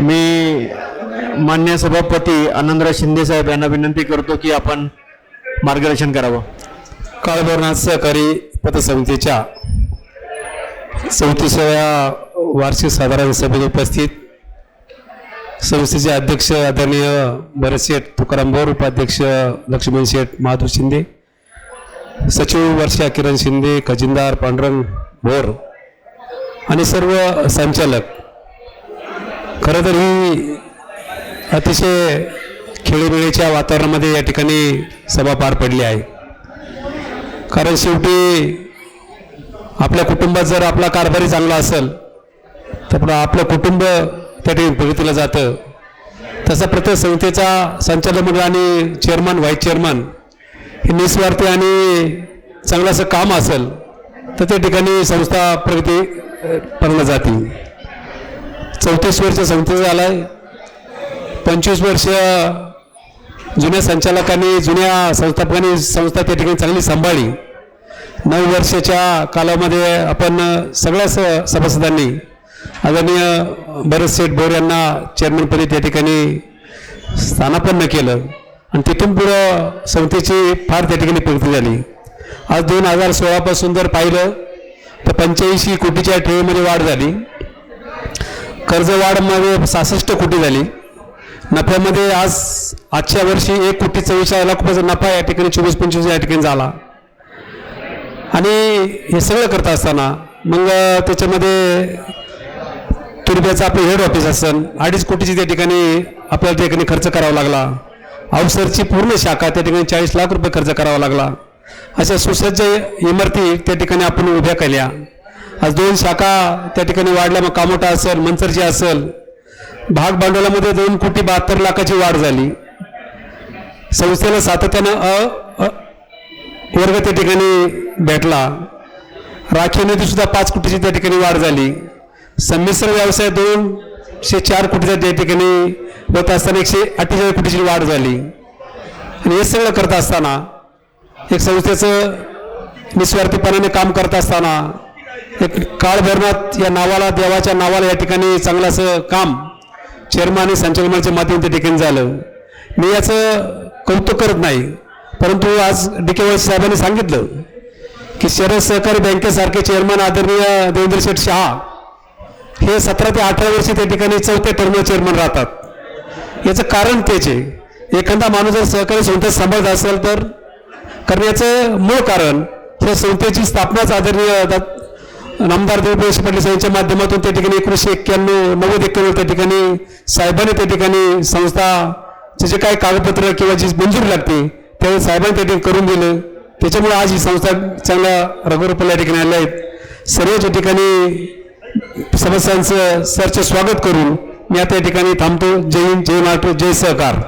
मी मान्य सभापती आनंदराव शिंदे साहेब यांना विनंती करतो की आपण मार्गदर्शन करावं. काळभरनाथ सहकारी पतसमितीच्या चौतीसाव्या वार्षिक साधारण सभेत उपस्थित संस्थेचे अध्यक्ष आदरणीय भरत शेठ तुकाराम बोर उपाध्यक्ष लक्ष्मण शेठ महादूर शिंदे सचिव वर्षा किरण शिंदे खजिनदार पांडुरंग भोर आणि सर्व संचालक खरं तर ही अतिशय खेळीमेळीच्या वातावरणामध्ये या ठिकाणी सभा पार पडली आहे. कारण शेवटी आपल्या कुटुंबात जर आपला कारभारी चांगला असेल तर पुन्हा आपलं कुटुंब त्या ठिकाणी प्रगतीला जातं. तसा प्रत्येक संस्थेचा संचालक मंडळ आणि चेअरमन व्हाईस चेअरमन हे निस्वार्थी आणि चांगलं असं काम असेल तर त्या ठिकाणी संस्था प्रगती अ, जातील. चौतीस वर्ष संत झालं आहे पंचवीस वर्ष जुन्या संचालकांनी जुन्या संस्थापकांनी संस्था त्या ठिकाणी चांगली सांभाळली. नऊ वर्षाच्या कालामध्ये आपण सगळ्या स सभासदांनी आदरणीय भरत शेठ बोर यांना चेअरमनपदी त्या ठिकाणी स्थानापन्न केलं. आणि तिथून पुढं संस्थेची फार त्या ठिकाणी प्रगती झाली. आज दोन हजार सोळापासून जर पाहिलं तर पंच्याऐंशी कोटीच्या ठेवीमध्ये वाढ झाली. कर्जवाढमध्ये सहासष्ट कोटी झाली. नफ्यामध्ये आज आजच्या वर्षी एक कोटी चव्वेचाळीस लाख रुपयाचा नफा या ठिकाणी चोवीस पंचवीस या ठिकाणी झाला. आणि हे सगळं करत असताना मग त्याच्यामध्ये तुरब्याचं आपलं हेड ऑफिस असेल अडीच कोटीची त्या ठिकाणी आपल्याला त्या ठिकाणी खर्च करावा लागला. अवसरची पूर्ण शाखा त्या ठिकाणी चाळीस लाख रुपये खर्च करावा लागला. अशा सुसज्ज इमारती त्या ठिकाणी आपण उभ्या केल्या. आज दोन शाखा त्या ठिकाणी वाढल्या. मग कामोटा असेल मंचरची असेल. भाग भांडवलामध्ये दोन कोटी बहात्तर लाखाची वाढ झाली. संस्थेला सातत्यानं अ वर्ग त्या ठिकाणी भेटला. राखीव निधी सुद्धा पाच कोटीची त्या ठिकाणी वाढ झाली. संमिश्र व्यवसाय दोनशे चार कोटीचा त्या ठिकाणी होत असताना एकशे अठ्ठेचाळीस कोटीची वाढ झाली. आणि हे सगळं करत असताना एक संस्थेचं निस्वार्थीपणाने काम करत असताना एक काळभैरनाथ या नावाला देवाच्या नावाला या ठिकाणी चांगलं असं काम चेअरमन आणि संचालनाच्या माध्यम त्या ठिकाणी झालं. मी याचं कौतुक करत नाही परंतु आज डी के वाय साहेबांनी सांगितलं की शरद सहकारी बँकेसारखे चेअरमन आदरणीय देवेंद्र शेठ शहा हे सतरा ते अठरा वर्षी त्या ठिकाणी चौथ्या टर्म चेअरमन राहतात. याचं कारण तेच आहे. एखादा माणूस जर सहकारी संस्थेत सांभाळत असेल तर कारण याचं मूळ कारण ह्या संस्थेची स्थापनाच आदरणीय नामदार देवपेश पाटील साहेबांच्या माध्यमातून त्या ठिकाणी एकोणीसशे एक्क्याण्णव नव्वद एक्क्याण्णव त्या ठिकाणी साहेबांनी त्या ठिकाणी संस्थाचे जे काही कागदपत्र किंवा जी मंजुरी लागते त्यावेळी साहेबांनी त्या ठिकाणी करून दिलं. त्याच्यामुळे आज ही संस्था चांगल्या रघुरूपाला या ठिकाणी आल्या आहेत. सर्वच या ठिकाणी सदस्यांचं सरचं स्वागत करून मी आता या ठिकाणी थांबतो. जय हिंद जय महाराष्ट्र जय सहकार.